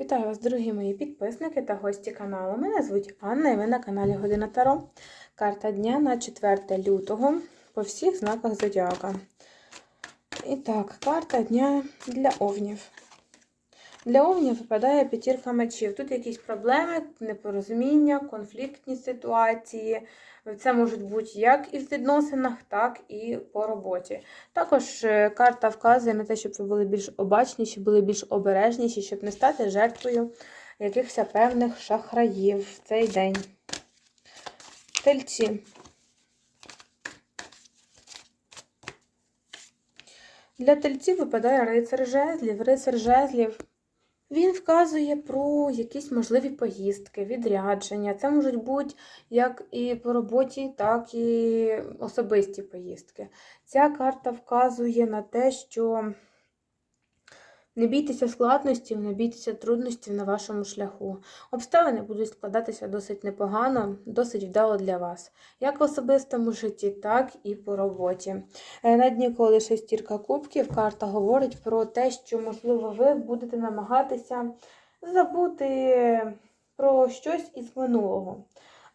Вітаю вас, дорогі мої підписники та гості каналу. Мене звуть Анна і ви на каналі Година Таро. Карта дня на 4 лютого по всіх знаках Зодіака. І так, карта дня для овнів. Для овнів випадає п'ятірка мечів. Тут якісь проблеми, непорозуміння, конфліктні ситуації. Це можуть бути як і в відносинах, так і по роботі. Також е, карта вказує на те, щоб ви були більш обачніші, були більш обережніші, щоб не стати жертвою якихось певних шахраїв в цей день. Тельці. Для тельців випадає рицар жезлів. Рицар жезлів він вказує про якісь можливі поїздки, відрядження. Це можуть бути як і по роботі, так і особисті поїздки. Ця карта вказує на те, що не бійтеся складностей, не бійтеся трудностей на вашому шляху. Обставини будуть складатися досить непогано, досить вдало для вас, як в особистому житті, так і по роботі. Е, На дні коли шестірка кубків, карта говорить про те, що, можливо, ви будете намагатися забути про щось із минулого.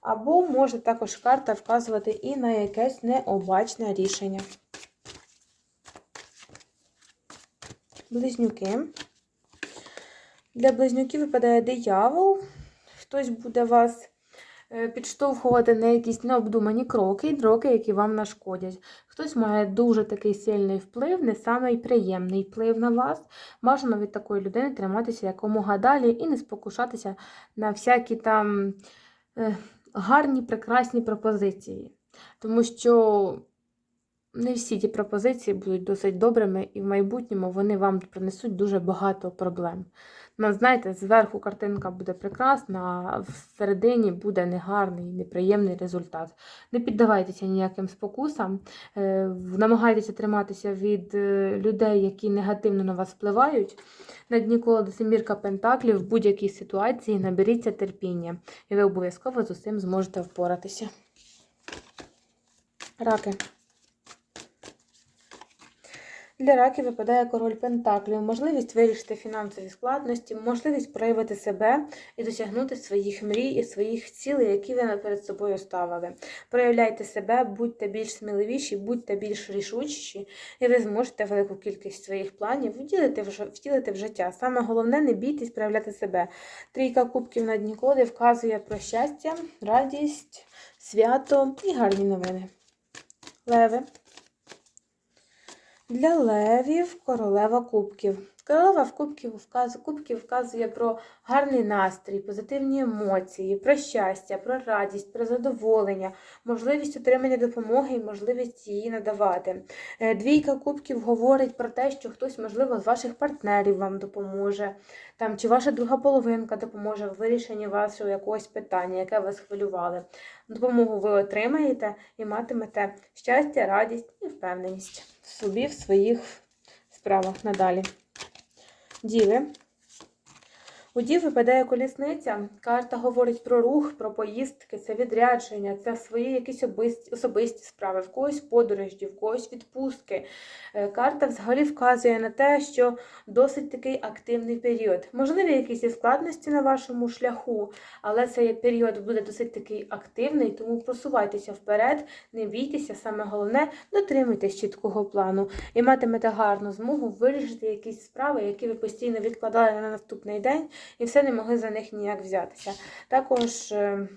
Або може також карта вказувати і на якесь необачне рішення. Близнюки. Для близнюків випадає диявол. Хтось буде вас е, підштовхувати на якісь необдумані кроки, кроки, які вам нашкодять. Хтось має дуже такий сильний вплив, не самий приємний вплив на вас. Бажано від такої людини триматися якомога далі і не спокушатися на всякі там е, гарні, прекрасні пропозиції. Тому що не всі ті пропозиції будуть досить добрими, і в майбутньому вони вам принесуть дуже багато проблем. Ну, знаєте, зверху картинка буде прекрасна, а всередині буде негарний, неприємний результат. Не піддавайтеся ніяким спокусам, е, намагайтеся триматися від е, людей, які негативно на вас впливають. На дні колоди Семірка Пентаклів в будь-якій ситуації наберіться терпіння, і ви обов'язково з усім зможете впоратися. Раки. Для раків випадає король Пентаклів, можливість вирішити фінансові складності, можливість проявити себе і досягнути своїх мрій і своїх цілей, які ви перед собою ставили. Проявляйте себе, будьте більш сміливіші, будьте більш рішучіші, і ви зможете велику кількість своїх планів втілити в, втілити в життя. Саме головне не бійтесь проявляти себе. Трійка кубків на дні вказує про щастя, радість, свято і гарні новини. Леви. Для левів королева кубків. Королева в кубків вказує, кубків вказує про гарний настрій, позитивні емоції, про щастя, про радість, про задоволення, можливість отримання допомоги і можливість її надавати. Е, Двійка кубків говорить про те, що хтось, можливо, з ваших партнерів вам допоможе, там, чи ваша друга половинка допоможе в вирішенні вашого якогось питання, яке вас хвилювали. Допомогу ви отримаєте і матимете щастя, радість і впевненість собі, в своїх справах надалі. Діви. У випадає колісниця. Карта говорить про рух, про поїздки, це відрядження, це свої якісь обисті- особисті справи, в когось подорожі, в когось відпустки. Е, Карта взагалі вказує на те, що досить такий активний період. Можливі якісь і складності на вашому шляху, але цей період буде досить такий активний, тому просувайтеся вперед, не бійтеся, саме головне, дотримуйтесь чіткого плану і матимете гарну змогу вирішити якісь справи, які ви постійно відкладали на наступний день і все не могли за них ніяк взятися. Також е,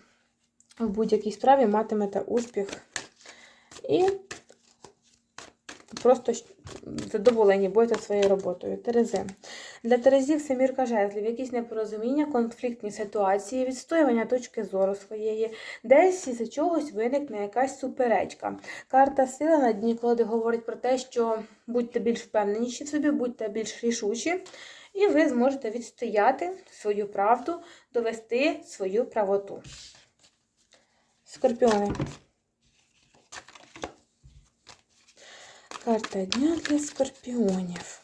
в будь-якій справі матимете успіх і просто задоволені будете своєю роботою. Терези. Для Терезів семірка жезлів, якісь непорозуміння, конфліктні ситуації, відстоювання точки зору своєї, десь із чогось виникне якась суперечка. Карта сила на дні колоди говорить про те, що будьте більш впевненіші в собі, будьте більш рішучі, і ви зможете відстояти свою правду, довести свою правоту. Скорпіони. Карта дня для скорпіонів.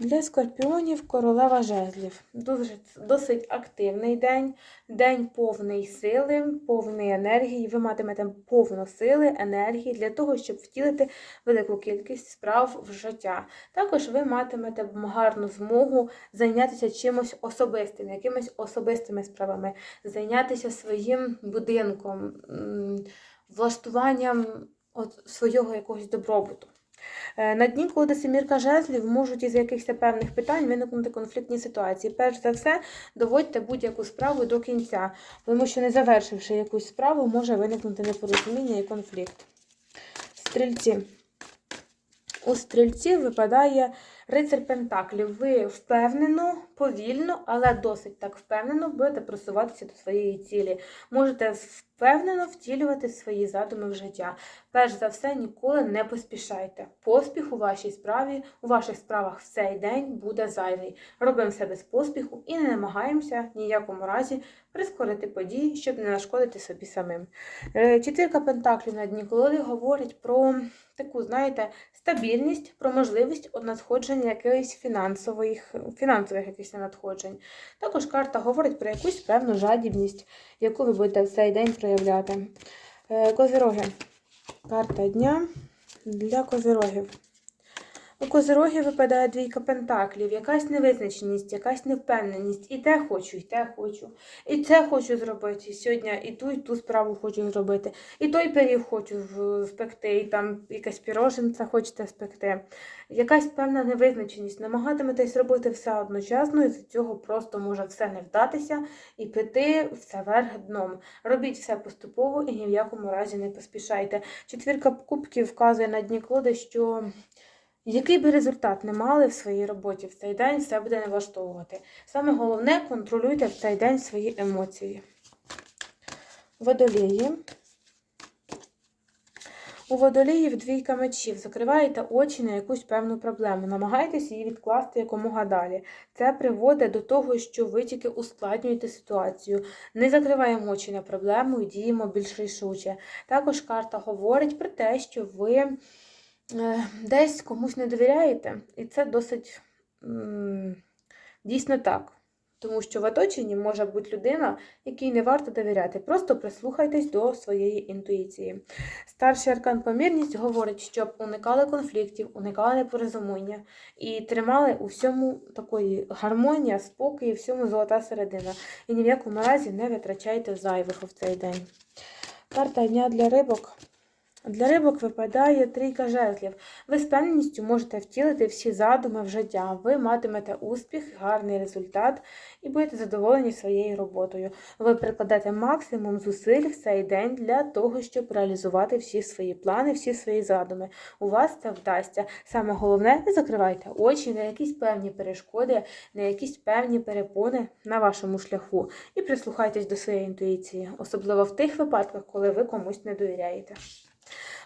Для скорпіонів королева жезлів. Дуже, досить активний день, день повний сили, повний енергії. Ви матимете повно сили, енергії для того, щоб втілити велику кількість справ в життя. Також ви матимете гарну змогу зайнятися чимось особистим, якимись особистими справами, зайнятися своїм будинком, влаштуванням от свого якогось добробуту. Е, На дні колоди семірка жезлів можуть із якихось певних питань виникнути конфліктні ситуації. Перш за все, доводьте будь-яку справу до кінця, тому що не завершивши якусь справу, може виникнути непорозуміння і конфлікт. Стрільці. У стрільців випадає рицар Пентаклів. Ви впевнено, повільно, але досить так впевнено будете просуватися до своєї цілі. Можете впевнено втілювати свої задуми в життя. Перш за все, ніколи не поспішайте. Поспіх у вашій справі, у ваших справах в цей день буде зайвий. Робимо все без поспіху і не намагаємося ніякому разі прискорити події, щоб не нашкодити собі самим. Четвірка Пентаклів на дні колоди говорить про таку, знаєте, стабільність, про можливість от надходження якихось фінансових, фінансових якихось надходжень. Також карта говорить про якусь певну жадібність, яку ви будете в цей день проявляти. Е, Козироги. Карта дня для козирогів. У козирогів випадає двійка пентаклів, якась невизначеність, якась невпевненість. І те хочу, і те хочу. І це хочу зробити. Сьогодні і ту, і ту справу хочу зробити. І той пиріг хочу спекти, і там якась піроженця хочете спекти. Якась певна невизначеність. Намагатиметесь робити все одночасно, і з цього просто може все не вдатися і піти все вверх дном. Робіть все поступово і ні в якому разі не поспішайте. Четвірка кубків вказує на дні колоди, що який би результат не мали в своїй роботі в цей день, все буде не влаштовувати. Саме головне контролюйте в цей день свої емоції. Водолії. У водоліїв двійка мечів. Закриваєте очі на якусь певну проблему. Намагайтесь її відкласти якомога далі. Це приводить до того, що ви тільки ускладнюєте ситуацію. Не закриваємо очі на проблему і діємо більш рішуче. Також карта говорить про те, що ви десь комусь не довіряєте, і це досить дійсно так. Тому що в оточенні може бути людина, якій не варто довіряти. Просто прислухайтесь до своєї інтуїції. Старший аркан помірність говорить, щоб уникали конфліктів, уникали непорозуміння і тримали у всьому такої гармонія, спокій, всьому золота середина. І ні в якому разі не витрачайте зайвого в цей день. Карта дня для рибок. Для рибок випадає трійка жезлів. Ви з певністю можете втілити всі задуми в життя. Ви матимете успіх, гарний результат і будете задоволені своєю роботою. Ви прикладете максимум зусиль в цей день для того, щоб реалізувати всі свої плани, всі свої задуми. У вас це вдасться. Саме головне, не закривайте очі на якісь певні перешкоди, на якісь певні перепони на вашому шляху. І прислухайтесь до своєї інтуїції, особливо в тих випадках, коли ви комусь не довіряєте.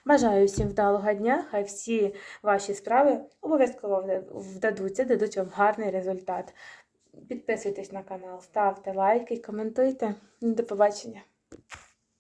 Бажаю всім вдалого дня, хай всі ваші справи обов'язково вдадуться, дадуть вам гарний результат. Підписуйтесь на канал, ставте лайки, коментуйте. До побачення!